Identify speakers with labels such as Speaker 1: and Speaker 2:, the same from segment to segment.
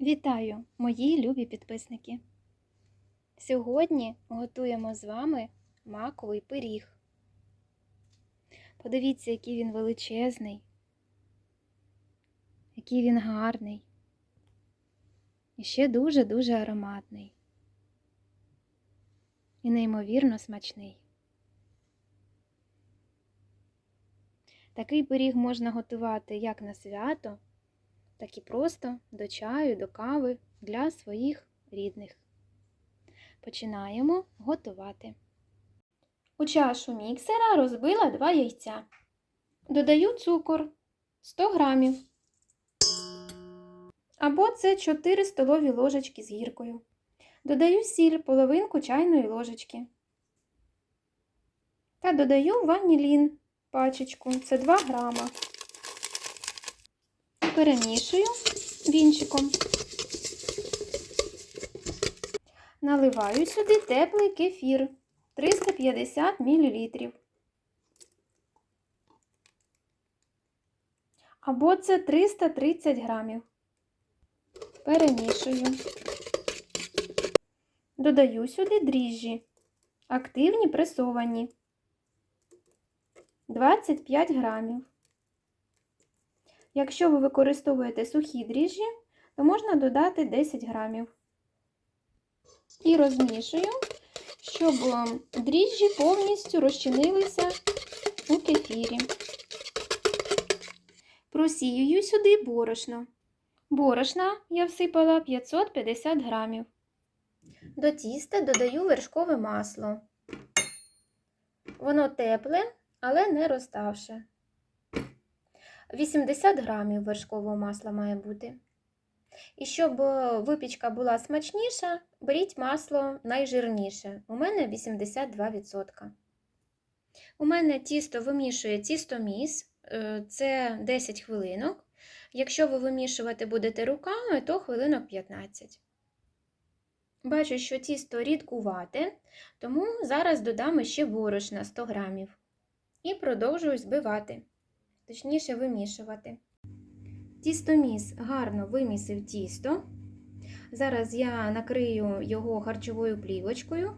Speaker 1: Вітаю, мої любі підписники! Сьогодні готуємо з вами маковий пиріг. Подивіться, який він величезний, який він гарний і ще дуже-дуже ароматний і неймовірно смачний. Такий пиріг можна готувати як на свято, так і просто до чаю, до кави для своїх рідних. Починаємо готувати. У чашу міксера розбила 2 яйця. Додаю цукор 100 грамів. Або це 4 столові ложечки з гіркою. Додаю сіль половинку чайної ложечки. Та додаю ванілін пачечку. Це 2 грама перемішую вінчиком. Наливаю сюди теплий кефір 350 мл. Або це 330 грамів. Перемішую. Додаю сюди дріжджі, активні пресовані 25 грамів. Якщо ви використовуєте сухі дріжджі, то можна додати 10 грамів. І розмішую, щоб дріжджі повністю розчинилися у кефірі. Просіюю сюди борошно. Борошна я всипала 550 грамів. До тіста додаю вершкове масло. Воно тепле, але не розставше. 80 грамів вершкового масла має бути. І щоб випічка була смачніша, беріть масло найжирніше. У мене 82%. У мене тісто вимішує тістоміс, це 10 хвилинок. Якщо ви вимішувати будете руками, то хвилинок 15. Бачу, що тісто рідкувате, тому зараз додам ще борошна 100 грамів. І продовжую збивати точніше вимішувати. Тістоміс гарно вимісив тісто. Зараз я накрию його харчовою плівочкою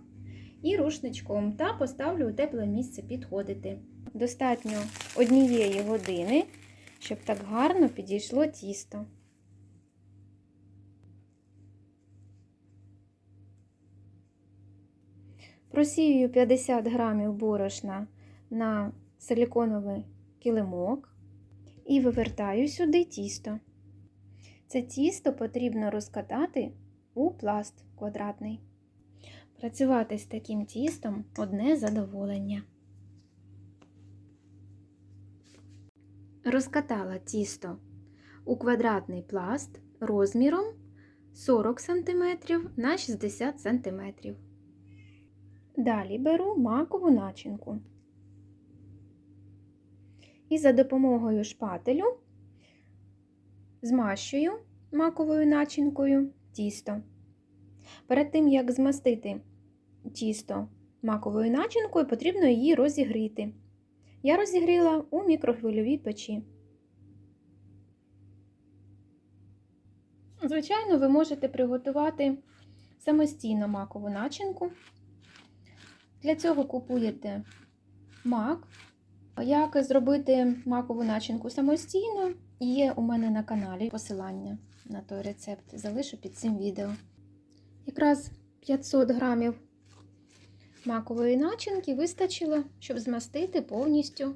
Speaker 1: і рушничком та поставлю у тепле місце підходити. Достатньо однієї години, щоб так гарно підійшло тісто. Просію 50 грамів борошна на силіконовий килимок і вивертаю сюди тісто. Це тісто потрібно розкатати у пласт квадратний. Працювати з таким тістом одне задоволення. Розкатала тісто у квадратний пласт розміром 40 см на 60 см. Далі беру макову начинку і за допомогою шпателю змащую маковою начинкою тісто. Перед тим, як змастити тісто маковою начинкою, потрібно її розігріти. Я розігріла у мікрохвильовій печі. Звичайно, ви можете приготувати самостійно макову начинку. Для цього купуєте мак. Як зробити макову начинку самостійно, є у мене на каналі посилання на той рецепт, залишу під цим відео. Якраз 500 грамів макової начинки вистачило, щоб змастити повністю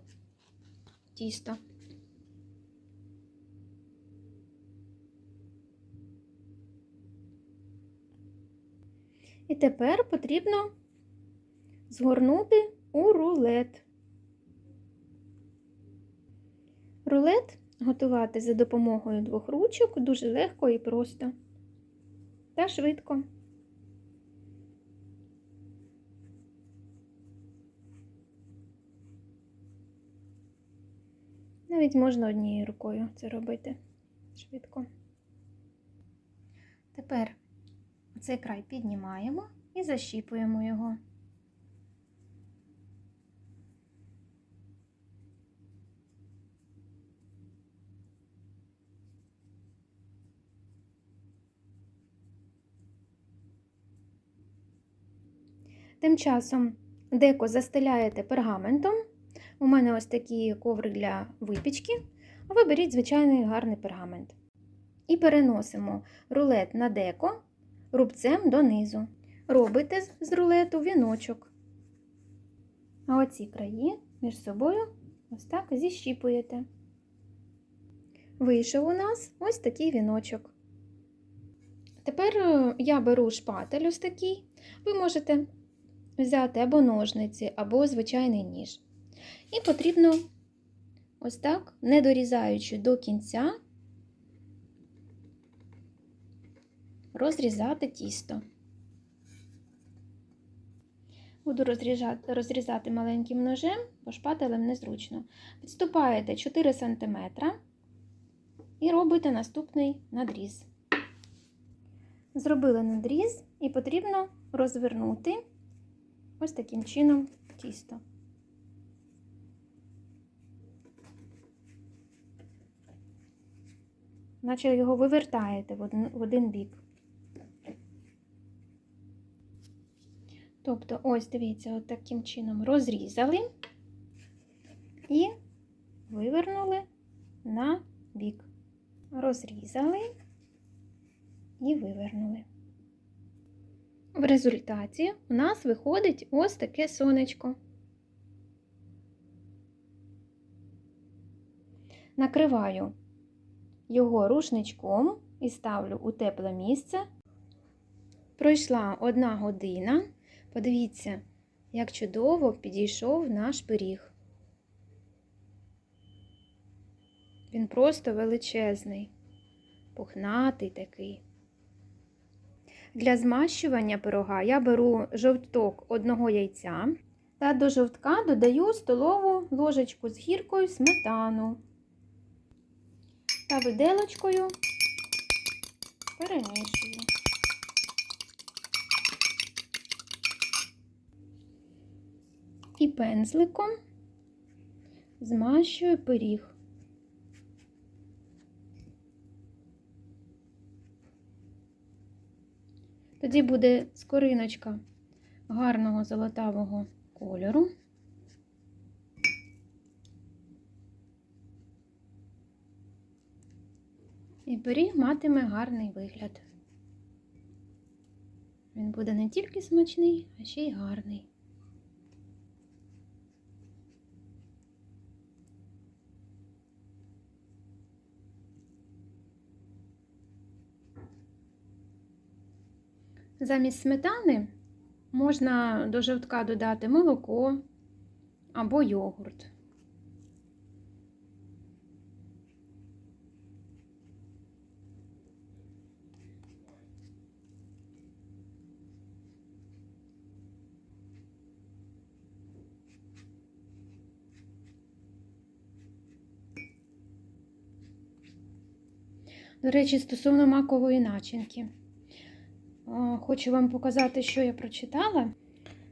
Speaker 1: тісто. І тепер потрібно згорнути у рулет. Рулет готувати за допомогою двох ручок дуже легко і просто та швидко. Навіть можна однією рукою це робити швидко. Тепер цей край піднімаємо і защіпуємо його. Тим часом деко застеляєте пергаментом. У мене ось такі коври для випічки, а ви беріть звичайний гарний пергамент. І переносимо рулет на деко рубцем донизу. Робите з- рулету віночок. А оці краї між собою ось так зіщіпуєте. Вийшов у нас ось такий віночок. Тепер е, я беру шпатель ось такий. Ви можете взяти або ножниці, або звичайний ніж. І потрібно ось так, не дорізаючи до кінця, розрізати тісто. Буду розрізати, розрізати маленьким ножем, бо шпателем незручно. Відступаєте 4 см і робите наступний надріз. Зробили надріз і потрібно розвернути ось таким чином тісто. Наче його вивертаєте в один, бік. Тобто, ось дивіться, от таким чином розрізали і вивернули на бік. Розрізали і вивернули. В результаті у нас виходить ось таке сонечко. Накриваю його рушничком і ставлю у тепле місце. Пройшла одна година. Подивіться, як чудово підійшов наш пиріг. Він просто величезний, пухнатий такий. Для змащування пирога я беру жовток одного яйця та до жовтка додаю столову ложечку з гіркою сметану та виделочкою перемішую. І пензликом змащую пиріг. Тоді буде скориночка гарного золотавого кольору. І пиріг матиме гарний вигляд. Він буде не тільки смачний, а ще й гарний. Замість сметани можна до жовтка додати молоко або йогурт. До речі, стосовно макової начинки. А, Хочу вам показати, що я прочитала.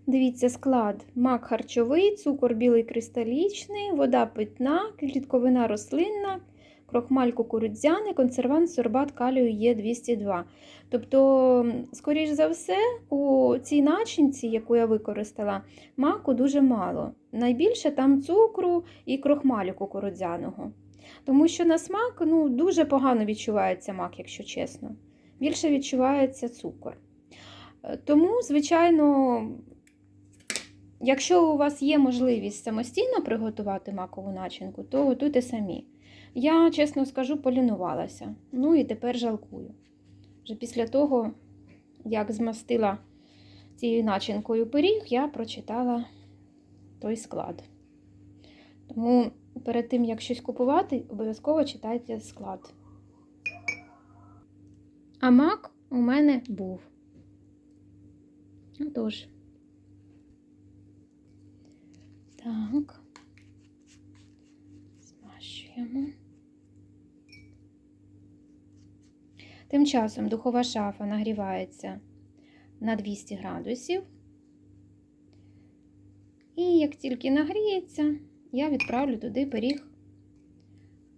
Speaker 1: Дивіться, склад: мак харчовий, цукор білий кристалічний, вода питна, клітковина рослинна, крохмаль кукурудзяний, консервант сорбат калію є 202. Тобто, скоріш за все, у цій начинці, яку я використала, маку дуже мало. Найбільше там цукру і крохмалю кукурудзяного. Тому що на смак ну, дуже погано відчувається мак, якщо чесно. Більше відчувається цукор. Е, Тому, звичайно, якщо у вас є можливість самостійно приготувати макову начинку, то готуйте самі. Я, чесно скажу, полінувалася. Ну і тепер жалкую. Вже після того, як змастила цією начинкою пиріг, я прочитала той склад. Тому перед тим, як щось купувати, обов'язково читайте склад. А мак у мене був. Отож. Так. Змащуємо. Тим часом духова шафа нагрівається на 200 градусів. І як тільки нагріється, я відправлю туди пиріг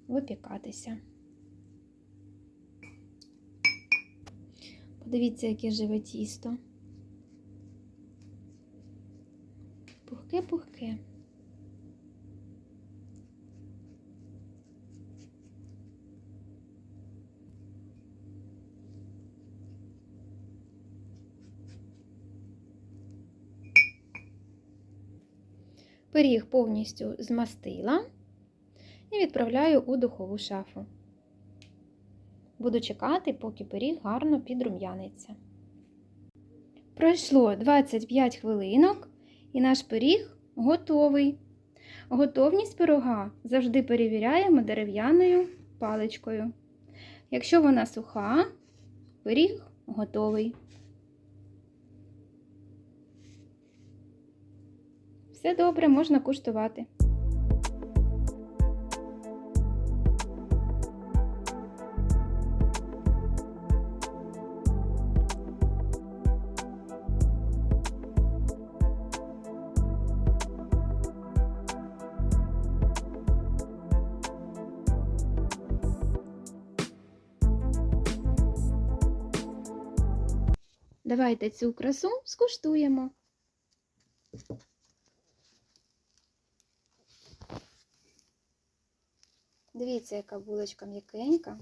Speaker 1: випікатися. Подивіться, яке живе тісто. таке. Пиріг повністю змастила і відправляю у духову шафу. Буду чекати, поки пиріг гарно підрум'яниться. Пройшло 25 хвилинок, і наш пиріг готовий. Готовність пирога завжди перевіряємо дерев'яною паличкою. Якщо вона суха, пиріг готовий. Все добре, можна куштувати. Давайте цю красу скуштуємо. Дивіться, яка булочка м'якенька.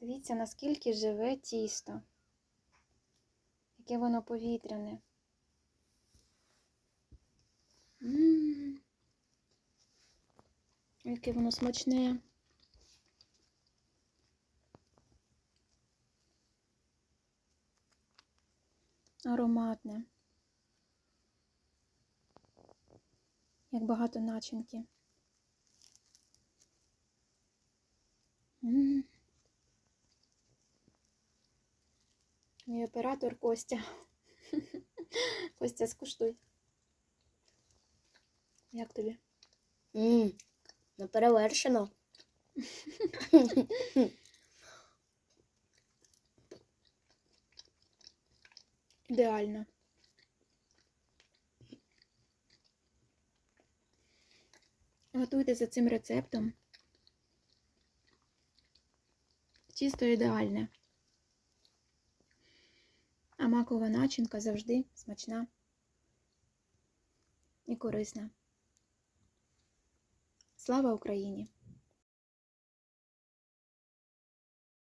Speaker 1: Дивіться, наскільки живе тісто, яке воно повітряне. М. Яке воно смачне. Ароматне. Як багато начинки. Мій оператор Костя. Костя, скуштуй. Як тобі?
Speaker 2: Ммм, не перевершено.
Speaker 1: Ідеально. Готуйте за цим рецептом. Тісто ідеальне. А макова начинка завжди смачна і корисна. Слава Україні!